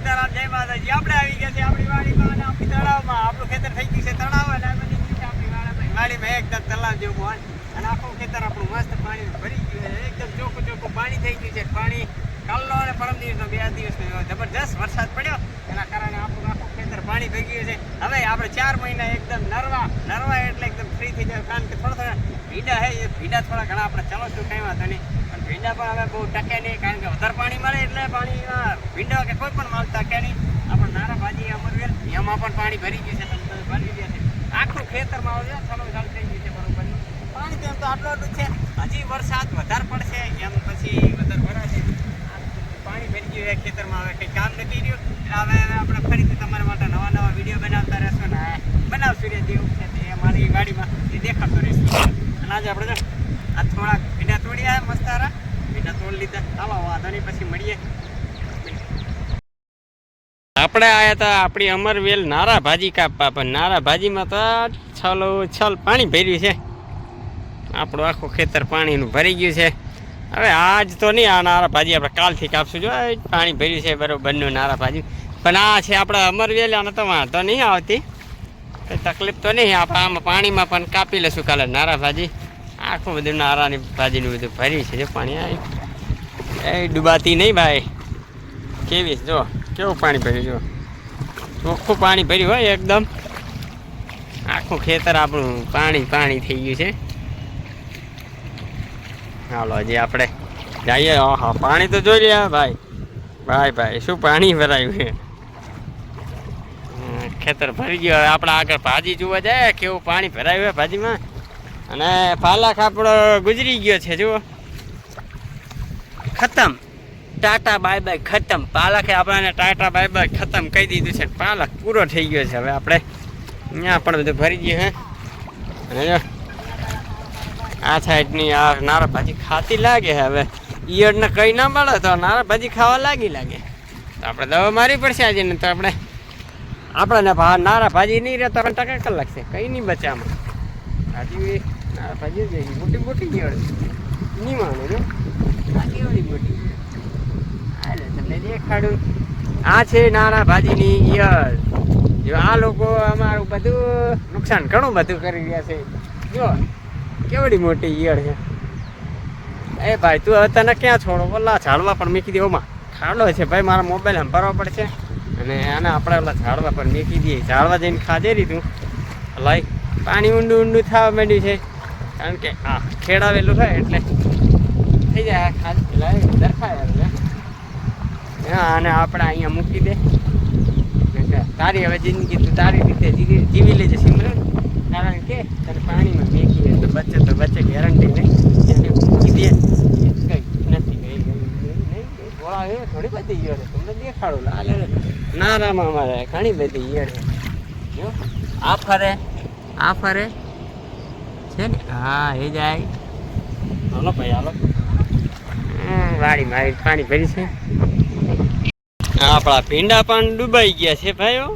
સીતારામ, જય આપણે આવી ગયા છે આપણી વાડીમાં અને આપણી તળાવમાં. આપણું ખેતર થઈ ગયું છે તળાવ અને આપણી વાડીમાં એકદમ તળાવ જેવું હોય. અને આખું ખેતર આપણું મસ્ત પાણી ભરી ગયું છે. એકદમ ચોખ્ખું ચોખ્ખું પાણી થઈ ગયું છે. પાણી કાલનો અને પરમ દિવસનો બે દિવસનો જબરજસ્ત વરસાદ પડ્યો. એના કારણે આપણું આખું ખેતર પાણી ભેગી ગયું છે. હવે આપણે ચાર મહિના એકદમ નરવા નરવા એટલે એકદમ ફ્રી થઈ જાય. કારણ કે થોડા થોડા ભીડા હે એ ભીડા થોડા ઘણા આપણે ચલો છું કંઈ વાંધો નહીં. ભીંડા પણ હવે બહુ ટકે નહીં, કારણ કે વધારે પાણી મળે એટલે પાણીમાં ભીંડા કે કોઈ પણ માલ ટકે નહીં. આપણે નાના ભાજી અમરવેલ, એમાં પણ પાણી ભરી ગયું છે ભરી ગયા છે. આખું ખેતરમાં આવશે ચાલો ચાલુ થઈ ગયું છે બરોબર. પાણી તેમ તો આટલું આટલું છે, હજી વરસાદ વધારે પડશે, એમ પછી વધારે ભરાશે પાણી ભરી ગયું છે ખેતરમાં, હવે કંઈ કામ નથી રહ્યું. એટલે હવે આપણે ફરીથી તમારા માટે નવા નવા વીડિયો બનાવતા રહેશું ને બનાવશું રે જેવું છે તે અમારી વાડીમાં. એ દેખાડતો રહેશું. અને આજે આપણે આ થોડાક ભીંડા તોડી આવ્યા મસ્ત હારા ભીંડા તોડી લીધા. ચાલો વાંધો નહીં, પછી મળીએ. આપણે આયા હતા આપણી અમરવેલ નારા ભાજી કાપવા, પણ નારા ભાજીમાં તો છલો, છલ પાણી ભર્યું છે. આપણું આખું ખેતર પાણીનું ભરી ગયું છે. હવે આજ તો નહીં આ નારા ભાજી આપણે કાલથી કાપશું. જો પાણી ભર્યું છે બરોબરનું નારા ભાજી. પણ આ છે આપણે અમરવેલ આને તો વાંધો નહીં આવતી. તકલીફ તો નહીં, આપણે આમાં પાણીમાં પણ કાપી લઈશું કાલે નારા ભાજી. આખું બધું નારાની ભાજીનું બધું ભરી છે. પાણી આ એ ડૂબાતી નહીં ભાઈ. કેવી જો, કેવું પાણી ભર્યું જો ચોખ્ખું પાણી ભર્યું હોય એકદમ. આખું ખેતર આપણું પાણી પાણી થઈ ગયું છે. હાલો, હજી આપણે જઈએ. ઓહો પાણી તો જોઈ રહ્યા ભાઈ. ભાઈ ભાઈ, શું પાણી ભરાયું છે? ખેતર ભરી ગયું. હવે આપણે આગળ ભાજી જોવા જાય. કેવું પાણી ભરાયું હોય ભાજીમાં? અને પાલક આપણો ગુજરી ગયો છે, જુઓ. ખતમ. ટાટા બાય બાય ખતમ. પાલકે આપણને ટાટા બાય બાય ખતમ કહી દીધું છે. પાલક પૂરો થઈ ગયો છે. હવે આપણે અહીંયા પણ બધું ભરી ગયું હે. અને આ સાઈડની આ નારા ભાજી ખાતી લાગે હવે. ઈયળને કંઈ ના મળે તો નારા ભાજી ખાવા લાગી લાગે. તો આપણે દવા મારી પડશે આજે, ને તો આપણે આપણને નારા ભાજી નહીં રહેતા પણ ટકા કલાક છે. કંઈ નહીં બચામાં. આમાં ભાજી છે. મોટી મોટી ઈયળ નહીં માનો જો આ કેવડી મોટી. હાલે તમને દેખાડું. આ છે નાના ભાજીની ઈયળ. જો આ લોકો અમારું બધું નુકસાન ઘણું બધું કરી રહ્યા છે. જો, કેવડી મોટી ઈયળ છે. એ ભાઈ, તું તને ક્યાં છોડો? ઓલા ઝાડવા પણ મૂકી દે ઓમાં. ખાડો છે ભાઈ, મારા મોબાઈલ સંભાળવા પડશે. અને આને આપણે ઓલા ઝાડવા પર મૂકી દઈએ. ઝાડવા જઈને ખાધેરી તું લાઈ, પાણી ઊંડું ઊંડું થવા માંડ્યું છે. કારણ કે આ ખેડાવેલું હોય એટલે થઈ જાય આ પેલા દરખાય એટલે હા અને આપણે અહીંયા મૂકી દે. તારી હવે જિંદગી તું તારી રીતે જીવી લેજે સિમરન. કારણ કે તને પાણીમાં મેકી તો બચે તો બચે ગેરંટી નહીં. મૂકી દે. કંઈ નથી ગઈ નહીં ગોળા એ ઘણી બધી ઈયળ તમને દેખાડું લાલે નારામાં અમારે ઘણી બધી ઈયળ જો આ ફરે આ ફરે. છે ને? હા એ જાય હાલો ભાઈ હાલો. વાડી મારી પાણી ભરી છે. આપણા ભીંડા પણ ડૂબાઈ ગયા છે ભાઈઓ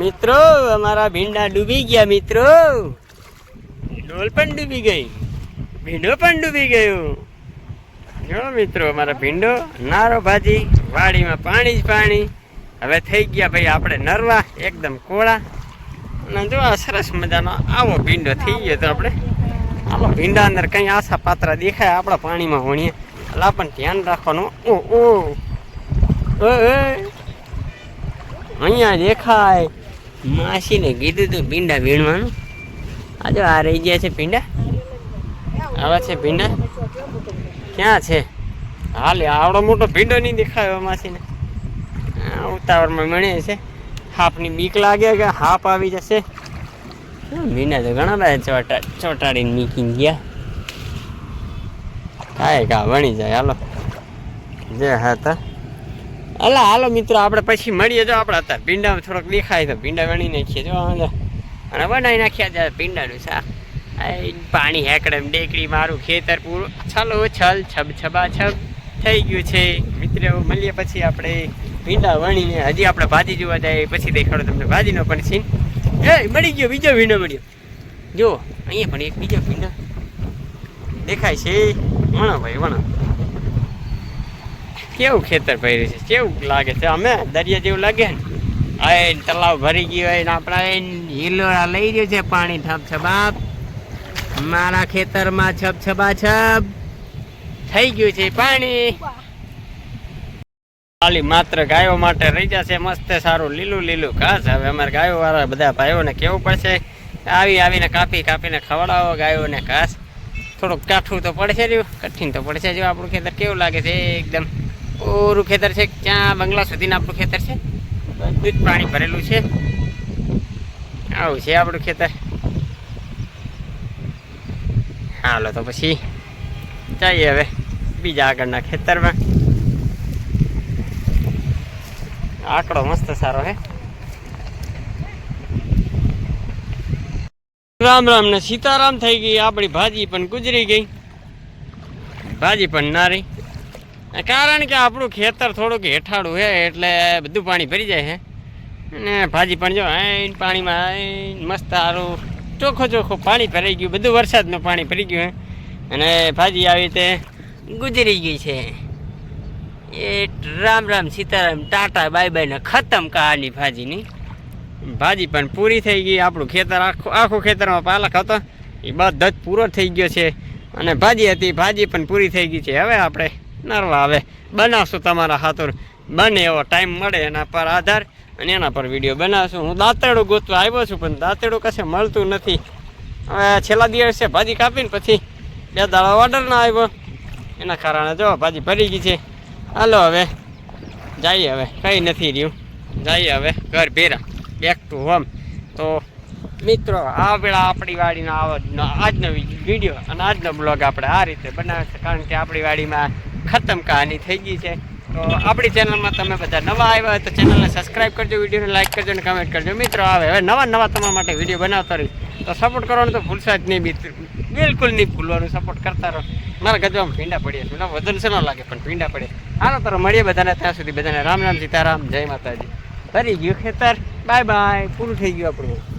મિત્રો અમારા ભીંડા ડૂબી ગયા મિત્રો. ડોલ પણ ડૂબી ગઈ. ભીંડો પણ ડૂબી ગયો. જો મિત્રો અમારા ભીંડો નારો ભાજી વાડીમાં પાણી જ પાણી. હવે થઈ ગયા ભાઈ આપણે નરવા એકદમ કોળા. અને જો સરસ મજાનો આવો ભીંડો થઈ ગયો તો આપણે આલો ભીંડા અંદર કંઈ આશા પાત્ર દેખાય, આપણા પાણીમાં વણીએ. એટલે પણ ધ્યાન રાખવાનું. ઓ ઓ. અહીંયા દેખાય. માસીને કીધું તું ભીંડા વીણવાનું. આજે આ રહી ગયા છે ભીંડા. આવા છે ભીંડા. ક્યાં છે? હાલે, આવડો મોટો ભીંડો નહીં દેખાયો માસીને. ઉતાવળમાં મળે છે. હાપની બીક લાગે કે હાપ આવી જશે. ભીંડા તો ઘણા બધા ચોટા, ચોટાડીને મીકીને ગયા. કાંઈ કા વણી જાય, હાલો. જે હતા. અલા, હાલો મિત્રો, આપણે પછી મળીએ. જો, આપણે હતા ભીંડામાં થોડોક દેખાય તો ભીંડા વણી નાખીએ. જો અને બનાવી નાખ્યા જાય ભીંડાનું શાક. પાણી હેકડે ડેકડી મારું ખેતર પૂરું. છલો છલ છબ છબા છબ થઈ ગયું છે. મિત્રો, મળીએ પછી આપણે. ભીંડા વણીને હજી આપણે ભાજી જોવા જાય, પછી દેખાડો તમને ભાજીનો પણ સીન. એ, મળી ગયો, બીજો ભીંડો મળ્યો. જો અહીંયા પણ એક બીજો ભીંડો. દેખાય છે. વણો ભાઈ, વણો. કેવું ખેતર ભર્યું છે? કેવું લાગે છે? અમે દરિયા જેવું લાગે ને? આ તલાવ ભરી ગયો હોય ને આપણા હિલોરા લઈ ગયો છે પાણી ઠપ છબાપ મારા ખેતરમાં છબ છબા છબ થઈ ગયું છે પાણી. ખાલી માત્ર ગાયો માટે રહી જશે, મસ્ત સારું લીલું લીલું ઘાસ. હવે અમારે ગાયો વાળા બધા ભાઈઓને કેવું પડશે? આવી આવીને કાપી કાપીને ખવડાવો ગાયોને ઘાસ. થોડુંક કાઠું તો પડશે રહ્યું, કઠિન તો પડશે જો આપણું ખેતર. કેવું લાગે છે એકદમ? ઓરું ખેતર છે? ક્યાં બંગલા સુધીનું આપણું ખેતર છે? બધું જ પાણી ભરેલું છે. આવું છે આપણું ખેતર. હાલો તો પછી જઈએ હવે બીજા આગળના ખેતરમાં. આંકડો મસ્ત સારો હે. રામ રામ ને સીતારામ થઈ ગઈ, આપણી ભાજી પણ ગુજરી ગઈ. ભાજી પણ ના રહી. કારણ કે આપણું ખેતર થોડુંક હેઠાળું છે એટલે બધું પાણી ભરી જાય છે ને ભાજી પણ જો આઈન પાણીમાં આઈન મસ્ત સારું, ચોખ્ખો ચોખ્ખું પાણી ભરાઈ ગયું, બધું વરસાદનું પાણી ભરી ગયું હે. અને ભાજી આવી રીતે ગુજરી ગઈ છે. એ Ram Ram Sitaram, tata bye bye ને ખતમ કહાની ભાજીની. ભાજી પણ પૂરી થઈ ગઈ, આપણું ખેતર આખું આખું ખેતરમાં પાલક હતો. એ બધો જ પૂરો થઈ ગયો છે. અને ભાજી હતી, ભાજી પણ પૂરી થઈ ગઈ છે. હવે આપણે નરવા હવે બનાવશું તમારા ખાતર બને એવો ટાઈમ મળે એના પર આધાર અને એના પર વીડિયો બનાવશું. હું દાંતેડું ગોતવા આવ્યો છું, પણ દાંતેડું કશે મળતું નથી. હવે છેલ્લા દિવસે ભાજી કાપીને પછી બે દાડા ઓર્ડર ના આવ્યો. એના કારણે જો, ભાજી ભરી ગઈ છે. હાલો હવે. જઈએ હવે. કંઈ નથી રહ્યું. જઈએ હવે. ઘર ભેરા. બેક ટુ હોમ તો મિત્રો આ પેલા આપણી વાડીનો આવો આજનો વીડિયો અને આજનો બ્લોગ આપણે આ રીતે બનાવે છે. કારણ કે આપણી વાડીમાં ખતમ કહાની થઈ ગઈ છે. તો આપણી ચેનલમાં તમે બધા નવા આવ્યા હોય તો ચેનલને સબસ્ક્રાઈબ કરજો વિડીયોને લાઈક કરજો અને કમેન્ટ કરજો. મિત્રો આવે હવે નવા નવા તમારા માટે વીડિયો બનાવતા રહીશ. તો સપોર્ટ કરવાનું તો ભૂલશો જ નહીં, મિત્ર. બિલકુલ નહીં ભૂલવાનું. સપોર્ટ કરતા રહો. મારા ગજવામાં ભીંડા પડીએ છે વજન છે ન લાગે? પણ ભીંડા પડે આનો તારો મળીએ બધાને. ત્યાં સુધી બધાને રામ રામ, સીતારામ, જય માતાજી. ભરી ગયું ખેતર. Bye bye. પૂરું થઈ ગયું આપણું.